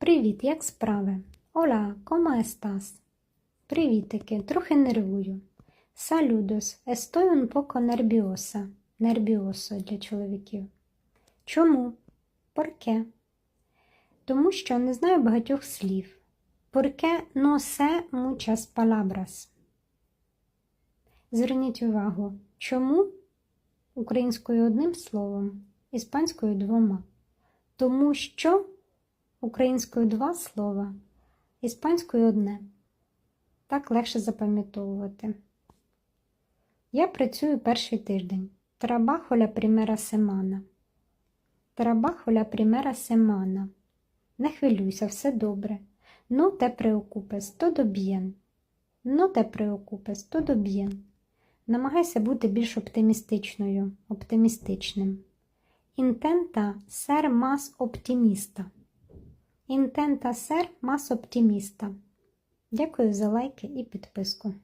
Привіт, як справи? Ола, ¿cómo estás? Привітики, трохи нервую. Saludos, estoy un poco nerviosa. Нервіосо для чоловіків. Чому? Порке? Тому що не знаю багатьох слів. Порке sé muchas palabras. Зверніть увагу, чому українською одним словом, іспанською двома. Тому що українською два слова, іспанською одне. Так легше запам'ятовувати. Я працюю перший тиждень. Primera semana. Trabajo la primera semana. Не хвилюйся, все добре. No te preocupes, todo bien. No te preocupes, todo bien. Намагайся бути більш оптимістичною, оптимістичним. Intenta ser más optimista. Intenta ser más optimista. Дякую за лайки і підписку.